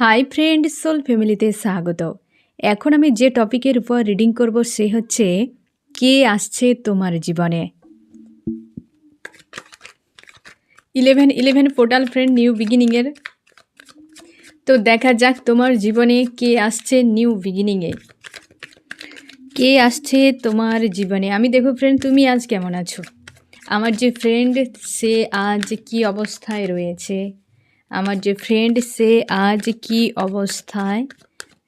Hi friend soul ফ্যামিলিতে স্বাগত এখন আমি যে টপিকের উপর রিডিং করব সে হচ্ছে, কে আসছে তোমার জীবনে? Eleven eleven portal friend new বিগিনিংয়ের তো দেখা যাক তোমার জীবনে কে আসছে নিউ বিগিনিংয়ে কে আসছে তোমার জীবনে? আমি দেখো ফ্রেন্ড তুমি আজ কেমন আছো? আমার যে ফ্রেন্ড সে আজ কি অবস্থায় রয়েছে? আমার যে ফ্রেন্ড সে আজ কি অবস্থায়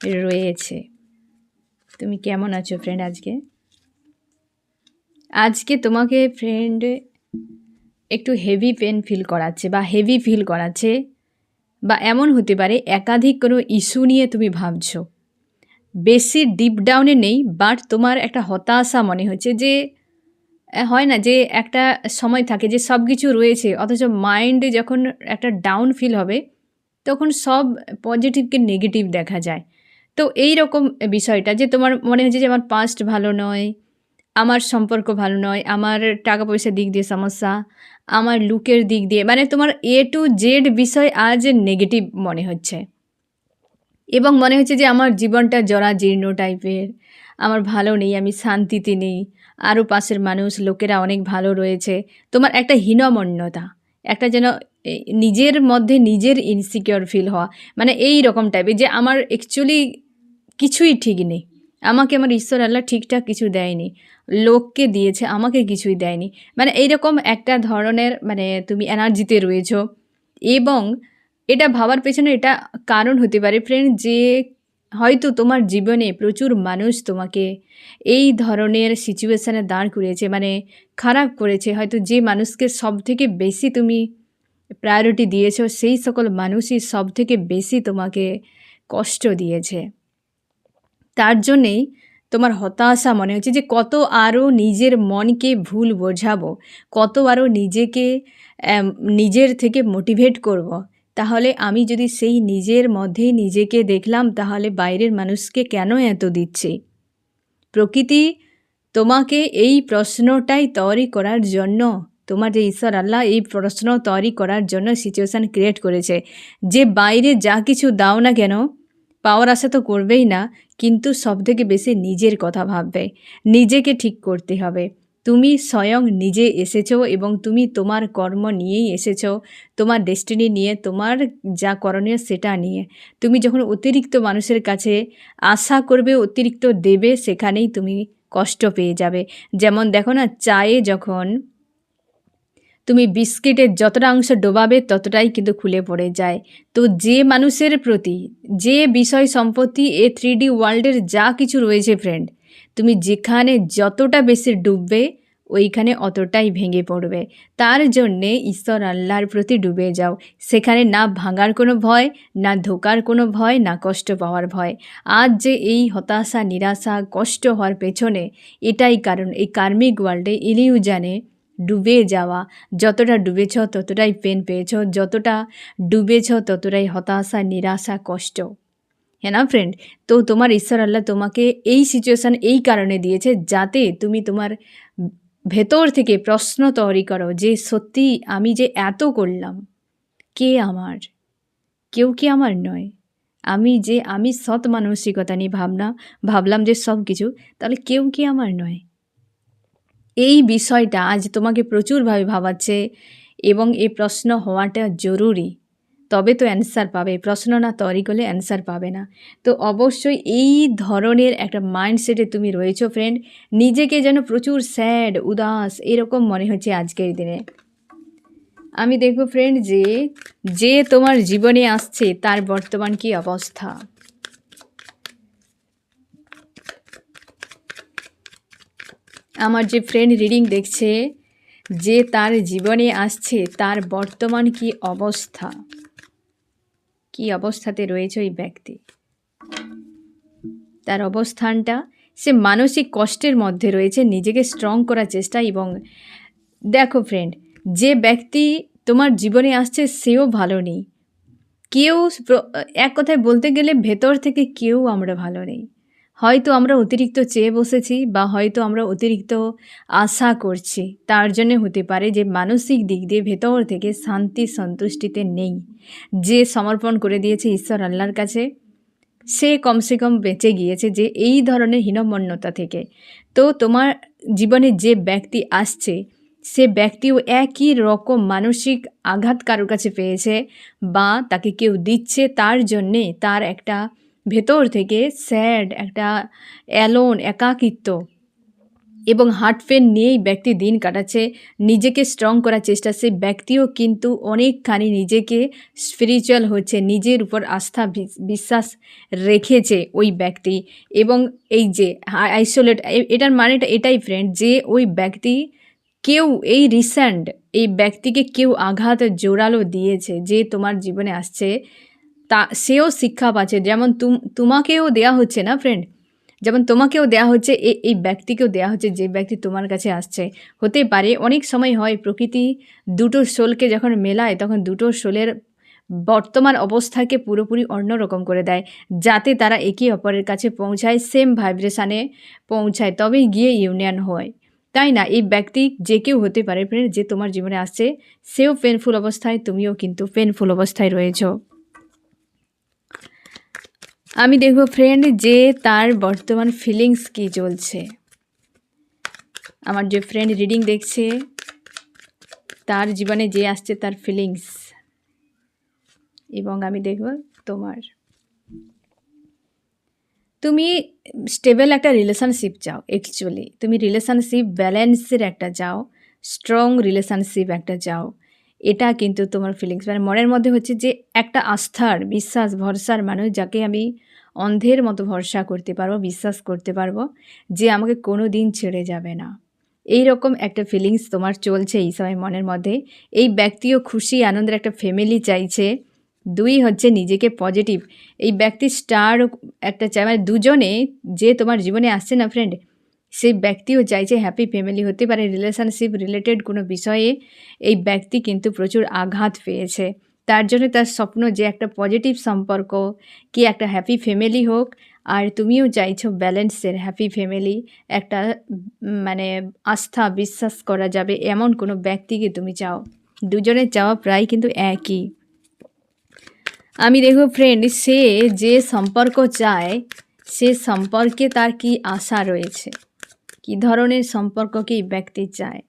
রয়েছে? তুমি কেমন আছো ফ্রেন্ড আজকে? আজকে তোমাকে ফ্রেন্ড একটু হেভি পেন ফিল করাচ্ছে বা হেভি ফিল করাচ্ছে বা এমন হতে পারে একাধিক কোনো ইস্যু নিয়ে তুমি ভাবছ। বেশি ডিপ ডাউনে নেই বাট তোমার একটা হতাশা মনে হচ্ছে যে হয় না যে একটা সময় থাকে যে সব কিছু রয়েছে, অথচ মাইন্ডে যখন একটা ডাউন ফিল হবে, তখন সব পজিটিভকে নেগেটিভ দেখা যায়। তো এই রকম বিষয়টা যে তোমার মনে হচ্ছে যে আমার পাস্ট ভালো নয়, আমার সম্পর্ক ভালো নয়, আমার টাকা পয়সার দিক দিয়ে সমস্যা, আমার লুকের দিক দিয়ে মানে তোমার এ টু জেড বিষয় আজ নেগেটিভ মনে হচ্ছে। এবং মনে হচ্ছে যে আমার জীবনটা জরা জীর্ণ টাইপের আমার ভালো নেই, আমি শান্তিতে নেই আরও পাশের মানুষ, লোকেরা অনেক ভালো রয়েছে। তোমার একটা হীনমন্যতা, একটা যেন নিজের মধ্যে নিজের ইনসিকিওর ফিল হওয়া। মানে এই রকম টাইপের যে আমার অ্যাকচুয়ালি কিছুই ঠিক নেই। আমাকে আমার ঈশ্বর আল্লাহ ঠিকঠাক কিছু দেয়নি। লোককে দিয়েছে, আমাকে কিছুই দেয়নি। মানে এইরকম একটা ধরনের মানে তুমি এনার্জিতে রয়েছ। এবং এটা ভাবার পেছনে এটা কারণ হতে পারে ফ্রেন্ড যে হয়তো তোমার জীবনে প্রচুর মানুষ তোমাকে এই ধরনের সিচুয়েশানে দাঁড় করিয়েছে মানে খারাপ করেছে হয়তো যে মানুষকে সব থেকে বেশি তুমি প্রায়োরিটি দিয়েছ, সেই সকল মানুষই সব থেকে বেশি তোমাকে কষ্ট দিয়েছে তার জন্যেই তোমার হতাশা মনে হচ্ছে যে কত আরও নিজের মনকে ভুল বোঝাবো, কত আরও নিজেকে নিজের থেকে মোটিভেট করব। তাহলে আমি যদি সেই নিজের মধ্যেই নিজেকে দেখলাম, তাহলে বাইরের মানুষকে কেন এত দিচ্ছে? প্রকৃতি তোমাকে এই প্রশ্নটাই তৈরি করার জন্য, তোমার যে ঈশ্বর আল্লাহ এই প্রশ্ন তৈরি করার জন্য সিচুয়েশান ক্রিয়েট করেছে। যে বাইরে যা কিছু দাও না কেন, পাওয়ার আশা তো করবেই না, কিন্তু সবথেকে বেশি নিজের কথা ভাববে। নিজেকে ঠিক করতে হবে। তুমি স্বয়ং নিজে এসেছ এবং তুমি তোমার কর্ম নিয়েই এসেছ, তোমার ডেস্টিনি নিয়ে, তোমার যা করণীয় সেটা নিয়ে। তুমি যখন অতিরিক্ত মানুষের কাছে আশা করবে, অতিরিক্ত দেবে, সেখানেই তুমি কষ্ট পেয়ে যাবে। যেমন দেখো না, চায়ে যখন তুমি বিস্কিটের যতটা অংশ ডোবাবে, ততটাই কিন্তু খুলে পড়ে যায়। তো যে মানুষের প্রতি, যে বিষয় সম্পত্তি, এ থ্রি ডি ওয়ার্ল্ডের যা কিছু রয়েছে ফ্রেন্ড তুমি যেখানে যতটা বেশি ডুববে, ওইখানে অতটাই ভেঙে পড়বে। তার জন্যে ঈশ্বর আল্লাহর প্রতি ডুবে যাও। সেখানে না ভাঙার কোনো ভয়, না ধোকার কোনো ভয়, না কষ্ট পাওয়ার ভয়। আজ যে এই হতাশা, নিরাশা, কষ্ট হওয়ার পেছনে, এটাই কারণ। এই কার্মিক ওয়ার্ল্ডে জানে ডুবে যাওয়া, যতটা ডুবেছ, ততটাই পেন পেয়েছ, যতটা ডুবেছ, ততটাই হতাশা, নিরাশা, কষ্ট। হ্যাঁ না ফ্রেন্ড তো তোমার ঈশ্বর আল্লাহ তোমাকে এই সিচুয়েশান এই কারণে দিয়েছে যাতে তুমি তোমার ভেতর থেকে প্রশ্ন তৈরি করো যে, সত্যি আমি যে এত করলাম, কে আমার? কেউ কি আমার নয়? আমি যে, আমি সৎ মানসিকতা নিয়ে ভাবনা, ভাবলাম যে সব কিছু, তাহলে কেউ কি আমার নয়? এই বিষয়টা আজ তোমাকে প্রচুরভাবে ভাবাচ্ছে এবং এই প্রশ্ন হওয়াটা জরুরি। তবে তো অ্যান্সার পাবে। প্রশ্ন না, তৈরি করলে অ্যান্সার পাবে না। তো অবশ্যই এই ধরনের একটা মাইন্ডসেটে তুমি রয়েছো ফ্রেন্ড নিজেকে যেন প্রচুর স্যাড উদাস এরকম মনে হচ্ছে আজকের দিনে। আমি দেখব ফ্রেন্ড যে যে তোমার জীবনে আসছে, তার বর্তমান কি অবস্থা? আমার যে ফ্রেন্ড রিডিং দেখছে, যে তার জীবনে আসছে, তার বর্তমান কি অবস্থা? কি অবস্থাতে রয়েছে ওই ব্যক্তি? তার অবস্থানটা, সে মানসিক কষ্টের মধ্যে রয়েছে, নিজেকে স্ট্রং করার চেষ্টা এবং দেখো ফ্রেন্ড যে ব্যক্তি তোমার জীবনে আসছে সেও ভালো নেই। কেউ এক কথায় বলতে গেলে ভেতর থেকে কেউ আমরা ভালো নেই। হয়তো আমরা অতিরিক্ত চেয়ে বসেছি বা হয়তো আমরা অতিরিক্ত আশা করছি। তার জন্য হতে পারে যে মানসিক দিক দিয়ে ভেতর থেকে শান্তি সন্তুষ্টিতে নেই। যে সমর্পণ করে দিয়েছে ঈশ্বর আল্লাহর কাছে, সে কমসে কম বেঁচে গিয়েছে যে এই ধরনের হীনমন্যতা থেকে। তো তোমার জীবনে যে ব্যক্তি আসছে, সে ব্যক্তিও একই রকম মানসিক আঘাত কারোর কাছে পেয়েছে বা তাকে কেউ দিচ্ছে তার জন্যে তার একটা ভেতর থেকে স্যাড, একটা অ্যালোন, একাকিত্ব এবং হার্ট পেন নিয়েই ব্যক্তি দিন কাটাচ্ছে। নিজেকে স্ট্রং করার চেষ্টা, সে ব্যক্তিও কিন্তু অনেকখানি নিজেকে স্পিরিচুয়াল হচ্ছে, নিজের উপর আস্থা বিস- বিশ্বাস রেখেছে ওই ব্যক্তি। এবং এই যে আইসোলেট এটার মানেটা এটাই ফ্রেন্ড যে ওই ব্যক্তি কেউ, এই রিসেন্ট এই ব্যক্তিকে কেউ আঘাত জোরালো দিয়েছে, যে তোমার জীবনে আসছে তা, সেও শিক্ষা পাচ্ছে। যেমন তুম, তোমাকেও দেয়া হচ্ছে না ফ্রেন্ড যেমন তোমাকেও দেয়া হচ্ছে এই ব্যক্তিকেও দেয়া হচ্ছে, যে ব্যক্তি তোমার কাছে আসছে। হতে পারে অনেক সময় হয় প্রকৃতি দুটো শোলকে যখন মেলায়, তখন দুটো শোলের বর্তমান অবস্থাকে পুরোপুরি অন্যরকম করে দেয়, যাতে তারা একে অপরের কাছে পৌঁছায় সেম ভাইব্রেশানে পৌঁছায়, তবেই গিয়ে ইউনিয়ন হয়। তাই না? এই ব্যক্তি যে কেউ হতে পারে ফ্রেন্ড যে তোমার জীবনে আসছে, সেও পেনফুল অবস্থায়, তুমিও কিন্তু পেনফুল অবস্থায় রয়েছো। আমি দেখব ফ্রেন্ড যে তার বর্তমান ফিলিংস কি চলছে আমার যে ফ্রেন্ড রিডিং দেখছে, তার জীবনে যে আসছে তার ফিলিংস এবং আমি দেখব তোমার। তুমি স্টেবল একটা রিলেশনশিপ চাও অ্যাকচুয়ালি তুমি রিলেশনশিপ ব্যালেন্সের একটা চাও স্ট্রং রিলেশনশিপ একটা চাও। এটা কিন্তু তোমার ফিলিংস মানে মনের মধ্যে হচ্ছে যে একটা আস্থার, বিশ্বাস, ভরসার মানুষ যাকে আমি অন্ধের মতো ভরসা করতে পারব, বিশ্বাস করতে পারব যে আমাকে কোনো দিন ছেড়ে যাবে না। এই রকম একটা ফিলিংস তোমার চলছে এই সময় মনের মধ্যে। এই ব্যক্তিও খুশি, আনন্দের একটা ফ্যামিলি চাইছে। দুই হচ্ছে নিজেকে পজিটিভ এই ব্যক্তি স্টার একটা চাই মানে দুজনে যে তোমার জীবনে আসছে না ফ্রেন্ড সেই ব্যক্তিও চাইছে হ্যাপি ফ্যামিলি হতে পারে রিলেশনশিপ রিলেটেড কোনো বিষয়ে এই ব্যক্তি কিন্তু প্রচুর আঘাত পেয়েছে। তার জন্য তার স্বপ্ন যে একটা পজিটিভ সম্পর্ক, কি একটা হ্যাপি ফ্যামিলি হোক, আর তুমিও চাইছো ব্যালেন্সের হ্যাপি ফ্যামিলি একটা মানে আস্থা বিশ্বাস করা যাবে এমন কোনো ব্যক্তিকে তুমি চাও? দুজনের চাওয়া প্রায় কিন্তু একই। আমি দেখব ফ্রেন্ড সে যে সম্পর্ক চায়, সে সম্পর্কে তার কি আশা রয়েছে? কি ধরনের সম্পর্ককে এই ব্যক্তি চায়?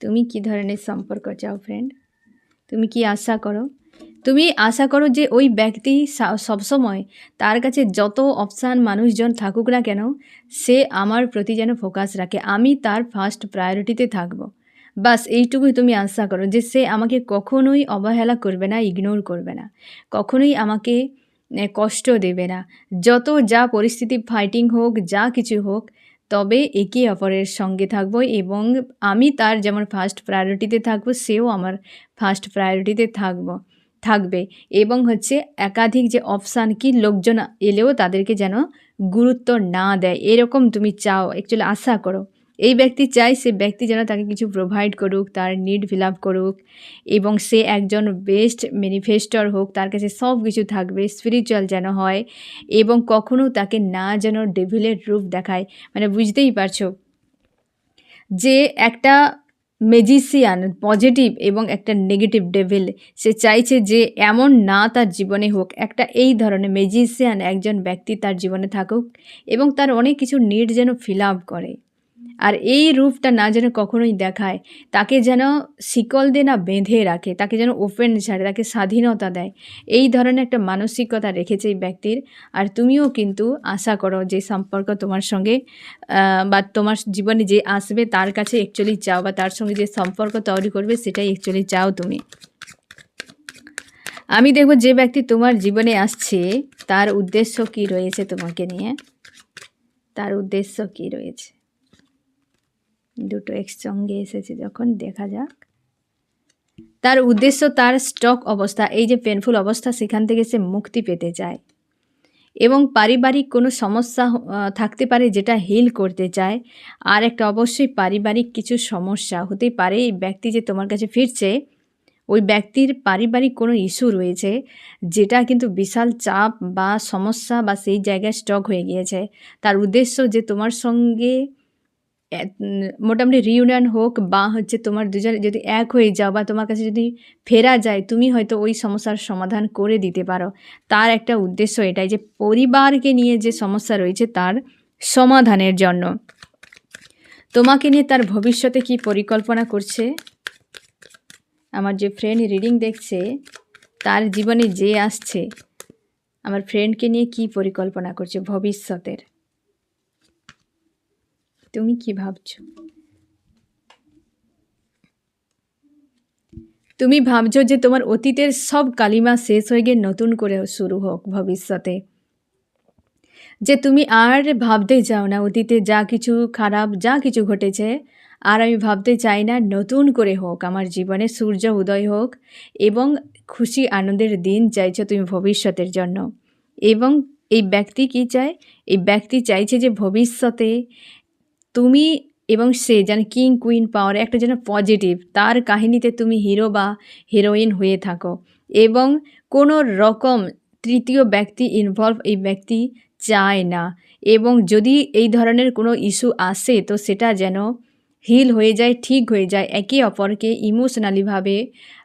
তুমি কি ধরনের সম্পর্ক চাও ফ্রেন্ড তুমি কি আশা করো? তুমি আশা করো যে ওই ব্যক্তি সবসময় তার কাছে যত অপশান মানুষজন থাকুক না কেন, সে আমার প্রতি যেন ফোকাস রাখে। আমি তার ফার্স্ট প্রায়োরিটিতে থাকব। বাস এইটুকুই তুমি আশা করো যে সে আমাকে কখনোই অবহেলা করবে না ইগনোর করবে না। কখনোই আমাকে কষ্ট দেবে না। যত যা পরিস্থিতি ফাইটিং হোক, যা কিছু হোক তবে একে অপরের সঙ্গে থাকব এবং আমি তার যেমন ফার্স্ট প্রায়োরিটিতে থাকব, সেও আমার ফার্স্ট প্রায়োরিটিতে থাকব, থাকবে। এবং হচ্ছে একাধিক যে অপশান কি লোকজন এলেও তাদেরকে যেন গুরুত্ব না দেয়, এরকম তুমি চাও অ্যাকচুয়ালি আশা করো। এই ব্যক্তি চায় সে ব্যক্তি যেন তাকে কিছু প্রোভাইড করুক, তার নিড ফিল করুক এবং সে একজন বেস্ট ম্যানিফেস্টর হোক, তার কাছে সব কিছু থাকবে স্পিরিচুয়াল যেন হয় এবং কখনো তাকে না যেন ডেভিলের রূপ দেখায়। মানে বুঝতেই পারছ? যে একটা ম্যাজিশিয়ান পজিটিভ এবং একটা নেগেটিভ ডেভিল সে চাইছে যে এমন না তার জীবনে হোক, একটা এই ধরনের ম্যাজিশিয়ান একজন ব্যক্তি তার জীবনে থাকুক এবং তার অনেক কিছু নিড যেন ফিল আপ করে। আর এই রূপটা না যেন কখনোই দেখায়, তাকে যেন শিকল দিয়ে না বেঁধে রাখে, তাকে যেন ওপেন ছাড়ে, তাকে স্বাধীনতা দেয়। এই ধরনের একটা মানসিকতা রেখেছে এই ব্যক্তির। আর তুমিও কিন্তু আশা করো যে সম্পর্ক তোমার সঙ্গে বা তোমার জীবনে যে আসবে তার কাছে অ্যাকচুয়ালি চাও, বা তার সঙ্গে যে সম্পর্ক তৈরি করবে সেটাই অ্যাকচুয়ালি চাও তুমি। আমি দেখব যে ব্যক্তি তোমার জীবনে আসছে, তার উদ্দেশ্য কি রয়েছে তোমাকে নিয়ে? তার উদ্দেশ্য কি রয়েছে? দুটো একসঙ্গে এসেছে যখন, দেখা যাক। তার উদ্দেশ্য তার স্টক অবস্থা, এই যে পেনফুল অবস্থা, সেখান থেকে সে মুক্তি পেতে চায়। এবং পারিবারিক কোনো সমস্যা থাকতে পারে যেটা হিল করতে চায়। আর একটা অবশ্যই পারিবারিক কিছু সমস্যা হতে পারে এই ব্যক্তি যে তোমার কাছে ফিরছে, ওই ব্যক্তির পারিবারিক কোনো ইস্যু রয়েছে, যেটা কিন্তু বিশাল চাপ বা সমস্যা বা সেই জায়গায় স্টক হয়ে গিয়েছে। তার উদ্দেশ্য যে তোমার সঙ্গে মোটামুটি রিউনিয়ন হোক বা হচ্ছে তোমার দুজন যদি এক হয়ে যাও বা তোমার কাছে যদি ফেরা যায়, তুমি হয়তো ওই সমস্যার সমাধান করে দিতে পারো। তার একটা উদ্দেশ্য এটাই যে পরিবারকে নিয়ে যে সমস্যা রয়েছে তার সমাধানের জন্য। তোমাকে নিয়ে তার ভবিষ্যতে কি পরিকল্পনা করছে? আমার যে ফ্রেন্ড রিডিং দেখছে, তার জীবনে যে আসছে, আমার ফ্রেন্ডকে নিয়ে কি পরিকল্পনা করছে ভবিষ্যতের? তুমি কি ভাবছ? তুমি ভাবছ যে তোমার অতীতের সব কালিমা শেষ হয়ে গিয়ে নতুন করে শুরু হোক ভবিষ্যতে। যে তুমি আর ভাবতে চাও না অতীতে যা কিছু খারাপ, যা কিছু ঘটেছে, আর আমি ভাবতে চাই না নতুন করে হোক, আমার জীবনে সূর্য উদয় হোক এবং খুশি, আনন্দের দিন চাইছো তুমি ভবিষ্যতের জন্য। এবং এই ব্যক্তি কি চায়? এই ব্যক্তি চাইছে যে ভবিষ্যতে তুমি এবং সে যেন কিং, কুইন পাওয়ার একটা যেন পজিটিভ তার কাহিনীতে তুমি হিরো বা হিরোইন হয়ে থাকো। এবং কোনো রকম তৃতীয় ব্যক্তি ইনভলভ এই ব্যক্তি চায় না। এবং যদি এই ধরনের কোনো ইস্যু আসে, তো সেটা যেন হিল হয়ে যায়, ঠিক হয়ে যায়, একে অপরকে ইমোশনালিভাবে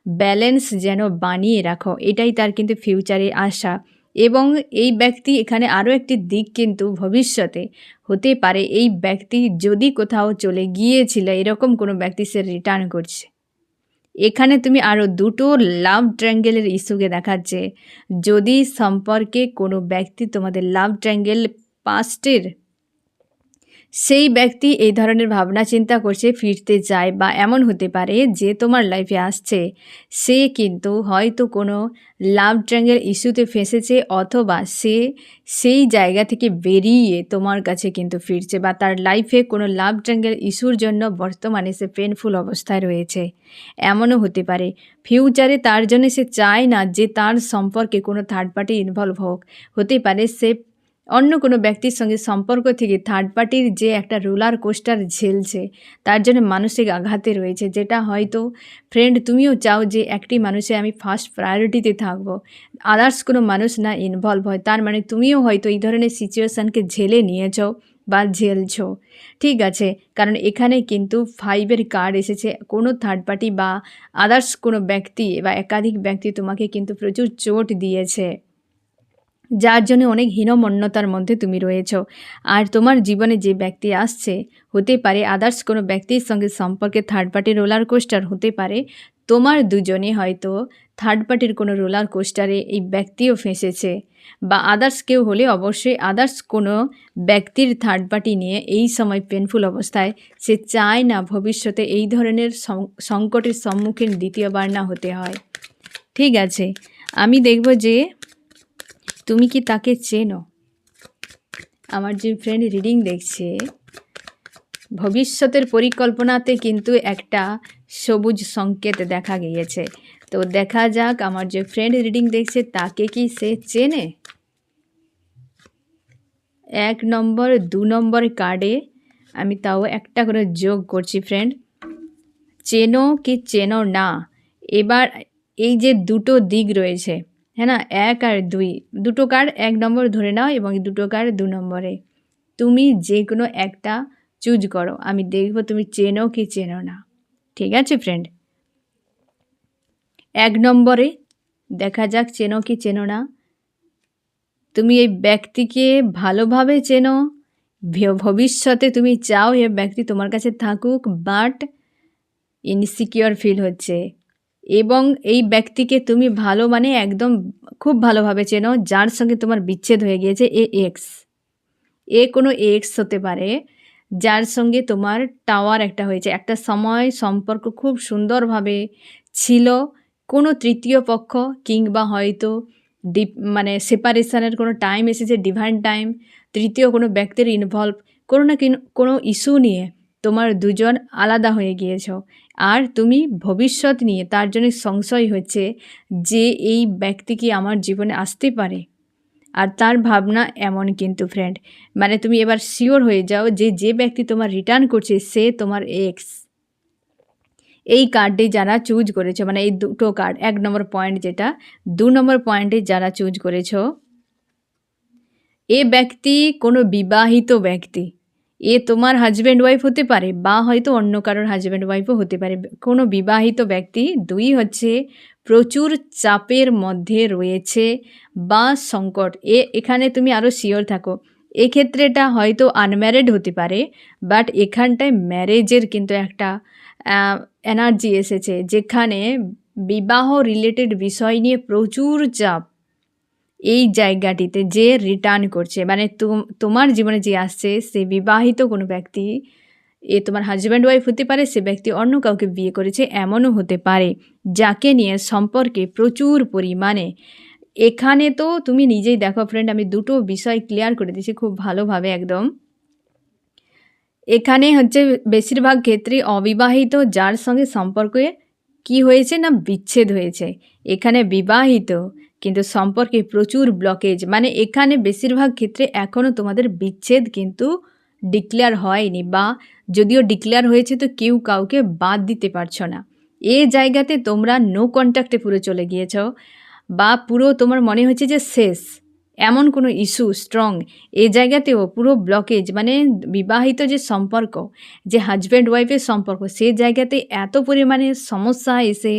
ব্যালেন্স যেন বানিয়ে রাখো। এটাই তার কিন্তু ফিউচারে আশা। এবং এই ব্যক্তি এখানে আরও একটি দিক কিন্তু ভবিষ্যতে হতে পারে। এই ব্যক্তি যদি কোথাও চলে গিয়েছিল, এরকম কোনো ব্যক্তি সে রিটার্ন করছে। এখানে তুমি আরও দুটো লাভ ট্র্যাঙ্গেলের ইস্যুকে দেখাচ্ছে। যদি সম্পর্কে কোনো ব্যক্তি তোমাদের লাভ ট্র্যাঙ্গেল পাস্টের সেই ব্যক্তি এই ধরনের ভাবনা চিন্তা করছে, ফিরতে চায় বা এমন হতে পারে যে তোমার লাইফে আসছে। সে কিন্তু হয়তো কোনো লাভ ট্র্যাঙ্গেল ইস্যুতে ফেঁসেছে অথবা সে সেই জায়গা থেকে বেরিয়ে তোমার কাছে কিন্তু ফিরছে বা তার লাইফে কোনো লাভ ট্র্যাঙ্গেল ইস্যুর জন্য বর্তমানে সে পেনফুল অবস্থায় রয়েছে। এমনও হতে পারে। ফিউচারে তার জন্য সে চায় না যে তার সম্পর্কে কোনো থার্ড পার্টি ইনভলভ হোক। হতে পারে সে অন্য কোনো ব্যক্তির সঙ্গে সম্পর্ক থেকে থার্ড পার্টির যে একটা রোলার কোস্টার ঝেলছে, তার জন্য মানসিক আঘাতে রয়েছে, যেটা হয়তো ফ্রেন্ড তুমিও চাও যে একটি মানুষে আমি ফার্স্ট প্রায়োরিটিতে থাকব। আদার্স কোনো মানুষ না ইনভলভ হয়, তার মানে তুমিও হয়তো এই ধরনের সিচুয়েশানকে ঝেলে নিয়েছো বা ঝেলছো। ঠিক আছে, কারণ এখানে কিন্তু ফাইভের কার্ড এসেছে, কোনো থার্ড পার্টি বা আদার্স কোনো ব্যক্তি বা একাধিক ব্যক্তি তোমাকে কিন্তু প্রচুর চোট দিয়েছে। যার জন্য অনেক হীনমন্যতার মধ্যে তুমি রয়েছ। আর তোমার জীবনে যে ব্যক্তি আসছে, হতে পারে আদার্স কোনো ব্যক্তির সঙ্গে সম্পর্কে থার্ড পার্টি রোলার কোস্টার হতে পারে, তোমার দুজনে হয়তো থার্ড পার্টির কোনো রোলার কোস্টারে এই ব্যক্তিও ফেঁসেছে। বা আদার্স কেউ হলে অবশ্যই আদার্স কোনো ব্যক্তির থার্ড পার্টি নিয়ে এই সময় পেনফুল অবস্থায় সে চায় না ভবিষ্যতে এই ধরনের সংকটের সম্মুখীন দ্বিতীয়বার না হতে হয়। ঠিক আছে, আমি দেখব যে তুমি কি তাকে চেনো? আমার যে ফ্রেন্ড রিডিং দেখছে, ভবিষ্যতের পরিকল্পনাতে কিন্তু একটা সবুজ সংকেত দেখা গিয়েছে। তো দেখা যাক আমার যে ফ্রেন্ড রিডিং দেখছে, তাকে কি সে চেনে? এক নম্বর, দু নম্বর কার্ডে আমি তাও একটা করে যোগ করছি ফ্রেন্ড চেনো কি চেনো না? এবার এই যে দুটো দিক রয়েছে হ্যাঁ না? এক আর দুই। দুটো কার এক নম্বর ধরে নাও এবং দুটো কার দু নম্বরে। তুমি যে কোনো একটা চুজ করো। আমি দেখব তুমি চেনো কি চেনো না। ঠিক আছে ফ্রেন্ড এক নম্বরে দেখা যাক চেনো কি চেনো না। তুমি এই ব্যক্তিকে ভালোভাবে চেনো। ভবিষ্যতে তুমি চাও এ ব্যক্তি তোমার কাছে থাকুক বাট ইনসিকিওর ফিল হচ্ছে। এবং এই ব্যক্তিকে তুমি ভালো মানে একদম খুব ভালোভাবে চেনো, যার সঙ্গে তোমার বিচ্ছেদ হয়ে গিয়েছে, এ এক্স এ কোনো এক্স হতে পারে, যার সঙ্গে তোমার টাওয়ার একটা হয়েছে। একটা সময় সম্পর্ক খুব সুন্দরভাবে ছিল, কোনো তৃতীয় পক্ষ কিংবা হয়তো ডিপ মানে সেপারেশনের কোনো টাইম এসেছে ডিভাইন টাইম তৃতীয় কোনো ব্যক্তির ইনভলভ কোনো না কোনো ইস্যু নিয়ে। তোমার দুজন আলাদা হয়ে গিয়েছ। আর তুমি ভবিষ্যৎ নিয়ে তার জন্য সংশয় হচ্ছে যে এই ব্যক্তি কি আমার জীবনে আসতে পারে। আর তার ভাবনা এমন কিন্তু ফ্রেন্ড মানে তুমি এবার শিওর হয়ে যাও যে যে ব্যক্তি তোমার রিটার্ন করছে সে তোমার এক্স এই কার্ডে যারা চুজ করেছ মানে এই দুটো কার্ড এক নম্বর পয়েন্ট যেটা, দু নম্বর পয়েন্টে যারা চুজ করেছ, এ ব্যক্তি কোনো বিবাহিত ব্যক্তি। এ তোমার হাজব্যান্ড ওয়াইফ হতে পারে বা হয়তো অন্য কারোর হাজব্যান্ড ওয়াইফও হতে পারে। কোনো বিবাহিত ব্যক্তি দুই হচ্ছে প্রচুর চাপের মধ্যে রয়েছে বা সংকট। এ, এখানে তুমি আরও শিওর থাকো। এক্ষেত্রে এটা হয়তো আনম্যারিড হতে পারে বাট এখানটায় ম্যারেজের কিন্তু একটা এনার্জি এসেছে। যেখানে বিবাহ রিলেটেড বিষয় নিয়ে প্রচুর চাপ। এই জায়গাটিতে যে রিটার্ন করছে মানে তোমার জীবনে যে আসছে, সে বিবাহিত কোনো ব্যক্তি, এ তোমার হাজব্যান্ড ওয়াইফ হতে পারে, সে ব্যক্তি অন্য কাউকে বিয়ে করেছে, এমনও হতে পারে, যাকে নিয়ে সম্পর্কে প্রচুর পরিমাণে, এখানে তো তুমি নিজেই দেখো ফ্রেন্ড আমি দুটো বিষয় ক্লিয়ার করে দিয়েছি খুব ভালোভাবে একদম। এখানে হচ্ছে বেশিরভাগ ক্ষেত্রে অবিবাহিত, যার সঙ্গে সম্পর্কে কি হয়েছে না বিচ্ছেদ হয়েছে, এখানে বিবাহিত কিন্তু সম্পর্কে প্রচুর ব্লকেজ মানে এখানে বেশিরভাগ ক্ষেত্রে এখনও তোমাদের বিচ্ছেদ কিন্তু ডিক্লেয়ার হয়নি বা যদিও ডিক্লেয়ার হয়েছে তো কেউ কাউকে বাদ দিতে পারছ না। এ জায়গাতে তোমরা নো কন্ট্যাক্টে পুরো চলে গিয়েছ বা পুরো তোমার মনে হচ্ছে যে শেষ। এমন কোনো ইস্যু স্ট্রং এ জায়গাতেও পুরো ব্লকেজ মানে বিবাহিত যে সম্পর্ক, যে হাজব্যান্ড ওয়াইফের সম্পর্ক, সে জায়গাতে এত পরিমাণে সমস্যা এসে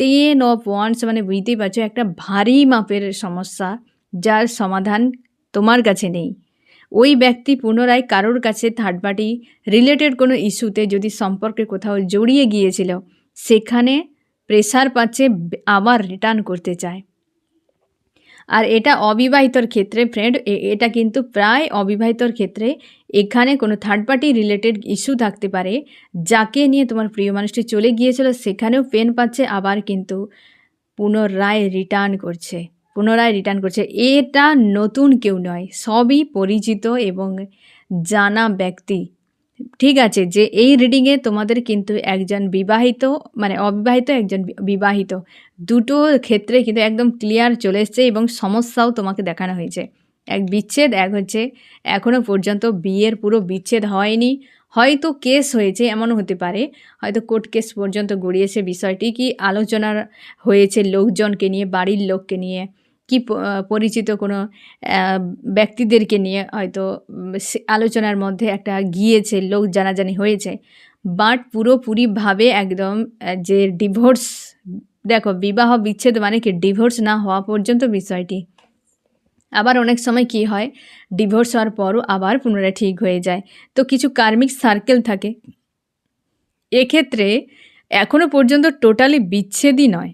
টেন অফ ওয়ান্স মানে বুঝতেই পারছ, একটা ভারী মাপের সমস্যা, যার সমাধান তোমার কাছে নেই। ওই ব্যক্তি পুনরায় কারোর কাছে থার্ড পার্টি রিলেটেড কোনো ইস্যুতে যদি সম্পর্কে কোথাও জড়িয়ে গিয়েছিল, সেখানে প্রেসার পাচ্ছে, আবার রিটার্ন করতে চায়। আর এটা অবিবাহিতর ক্ষেত্রে ফ্রেন্ড এটা কিন্তু প্রায় অবিবাহিতর ক্ষেত্রে এখানে কোনো থার্ড পার্টি রিলেটেড ইস্যু থাকতে পারে, যাকে নিয়ে তোমার প্রিয় মানুষটি চলে গিয়েছিল, সেখানেও পেন পাচ্ছে, আবার কিন্তু পুনরায় রিটার্ন করছে, পুনরায় রিটার্ন করছে। এটা নতুন কেউ নয়, সবই পরিচিত এবং জানা ব্যক্তি। ঠিক আছে যে এই রিডিংয়ে তোমাদের কিন্তু একজন বিবাহিত মানে অবিবাহিত, একজন বিবাহিত। দুটো ক্ষেত্রে কিন্তু একদম ক্লিয়ার চলে এসছে এবং সমস্যাও তোমাকে দেখানো হয়েছে। এক বিচ্ছেদ, এক হচ্ছে এখনও পর্যন্ত বিয়ের পুরো বিচ্ছেদ হয়নি। হয়তো কেস হয়েছে, এমনও হতে পারে। হয়তো কোর্ট কেস পর্যন্ত গড়িয়েছে বিষয়টি, কি আলোচনার হয়েছে লোকজনকে নিয়ে, বাড়ির লোককে নিয়ে। কি পরিচিত কোনো ব্যক্তিদেরকে নিয়ে হয়তো আলোচনার মধ্যে একটা গিয়েছে, লোক জানাজানি হয়েছে। বাট পুরোপুরিভাবে একদম যে ডিভোর্স, দেখো, বিবাহ বিচ্ছেদ মানে কি? ডিভোর্স না হওয়া পর্যন্ত বিষয়টি। আবার অনেক সময় কি হয়? ডিভোর্স হওয়ার পরও আবার পুনরায় ঠিক হয়ে যায়। তো কিছু কার্মিক সার্কেল থাকে। এক্ষেত্রে এখনও পর্যন্ত টোটালি বিচ্ছেদই নয়।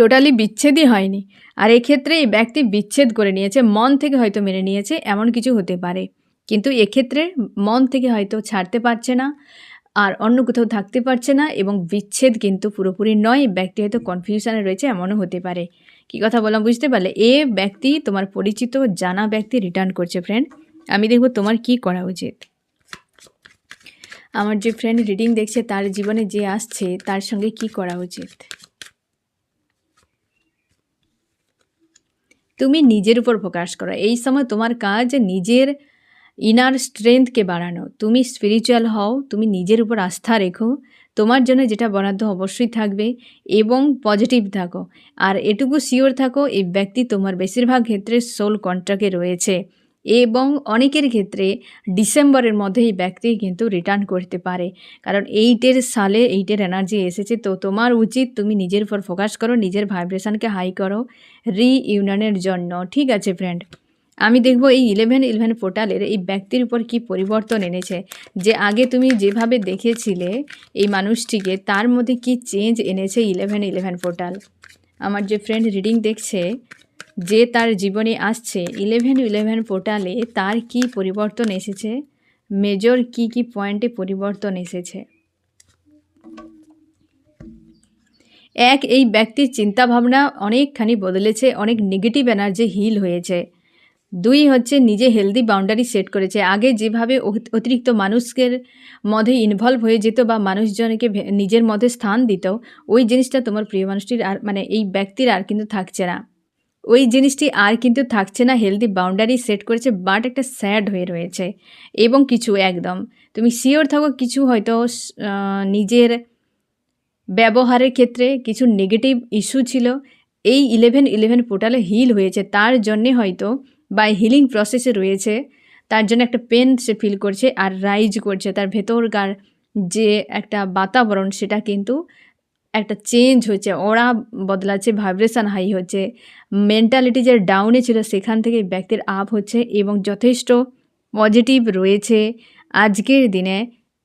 টোটালি বিচ্ছেদই হয়নি। আর এক্ষেত্রে এই ব্যক্তি বিচ্ছেদ করে নিয়েছে, মন থেকে হয়তো মেনে নিয়েছে, এমন কিছু হতে পারে। কিন্তু এক্ষেত্রে মন থেকে হয়তো ছাড়তে পারছে না, আর অন্য কোথাও থাকতে পারছে না, এবং বিচ্ছেদ কিন্তু পুরোপুরি নয়, ব্যক্তি হয়তো কনফিউশনে রয়েছে, এমনও হতে পারে। কি কথা বললাম, বুঝতে পারলে? এ ব্যক্তি তোমার পরিচিত, জানা ব্যক্তি রিটার্ন করছে ফ্রেন্ড আমি দেখব তোমার কি করা উচিত। আমার যে ফ্রেন্ড রিডিং দেখছে, তার জীবনে যে আসছে, তার সঙ্গে কি করা উচিত? তুমি নিজের উপর ফোকাস করো। এই সময় তোমার কাজ নিজের ইনার স্ট্রেংথকে বাড়ানো। তুমি স্পিরিচুয়াল হও, তুমি নিজের উপর আস্থা রেখো। তোমার জন্য যেটা বরাদ্দ অবশ্যই থাকবে এবং পজিটিভ থাকো। আর এটুকু শিওর থাকো, এই ব্যক্তি তোমার বেশিরভাগ ক্ষেত্রে সোল কন্ট্রাক্টে রয়েছে। এবং অনেকের ক্ষেত্রে ডিসেম্বরের মধ্যে এই ব্যক্তি কিন্তু রিটার্ন করতে পারে। কারণ এইটের সালে এইটের এনার্জি এসেছে। তো তোমার উচিত তুমি নিজের উপর ফোকাস করো, নিজের ভাইব্রেশনকে হাই করো রি ইউনিয়নের জন্য। ঠিক আছে ফ্রেন্ড আমি দেখব এই ইলেভেন ইলেভেন পোর্টালের এই ব্যক্তির উপর কি পরিবর্তন এনেছে। যে আগে তুমি যেভাবে দেখেছিলে এই মানুষটিকে, তার মধ্যে কি চেঞ্জ এনেছে ইলেভেন ইলেভেন পোর্টাল আমার যে ফ্রেন্ড রিডিং দেখছে যে তার জীবনে আসছে ইলেভেন ইলেভেন পোর্টালে তার কি পরিবর্তন এসেছে? মেজর কি কি পয়েন্টে পরিবর্তন এসেছে? এক, এই ব্যক্তির চিন্তাভাবনা অনেকখানি বদলেছে, অনেক নেগেটিভ এনার্জি হিল হয়েছে। দুই, হচ্ছে নিজে হেলদি বাউন্ডারি সেট করেছে। আগে যেভাবে অতিরিক্ত মানুষকে মধ্যে ইনভলভ হয়ে যেত বা মানুষজনকে নিজের মধ্যে স্থান দিত, ওই জিনিসটা তোমার প্রিয় মানুষটির আর মানে এই ব্যক্তির আর কিন্তু থাকছে না। ওই জিনিসটি আর কিন্তু থাকছে না হেলদি বাউন্ডারি সেট করেছে বাট একটা স্যাড হয়ে রয়েছে। এবং কিছু একদম। তুমি শিওর থাকো কিছু হয়তো নিজের ব্যবহারের ক্ষেত্রে কিছু নেগেটিভ ইস্যু ছিল। এই ইলেভেন ইলেভেন পোর্টালে হিল হয়েছে। তার জন্যে হয়তো বা হিলিং প্রসেসে রয়েছে। তার জন্য একটা পেন সে ফিল করছে আর রাইজ করছে। তার ভেতরকার যে একটা বাতাবরণ, সেটা কিন্তু একটা চেঞ্জ হচ্ছে ওরা বদলাচ্ছে ভাইব্রেশন হাই হচ্ছে মেন্টালিটি যে ডাউনে ছিল, সেখান থেকে ব্যক্তির আপ হচ্ছে এবং যথেষ্ট পজিটিভ রয়েছে আজকের দিনে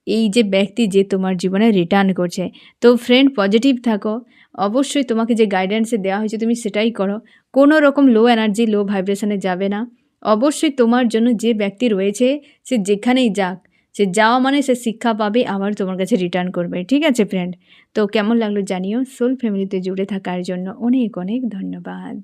এই যে ব্যক্তি যে তোমার জীবনে রিটার্ন করছে। তো ফ্রেন্ড পজিটিভ থাকো, অবশ্যই তোমাকে যে গাইডেন্সে দেওয়া হয়েছে, তুমি সেটাই করো। কোনো রকম লো এনার্জি লো ভাইব্রেশনে যাবে না। অবশ্যই তোমার জন্য যে ব্যক্তি রয়েছে, সে যেখানেই যাক সে যাওয়া মানে সে শিক্ষা পাবে, আবার তোমার কাছে রিটার্ন করবে। ঠিক আছে ফ্রেন্ড তো কেমন লাগল জানিও। সোল ফ্যামিলিতে জুড়ে থাকার জন্য অনেক অনেক ধন্যবাদ।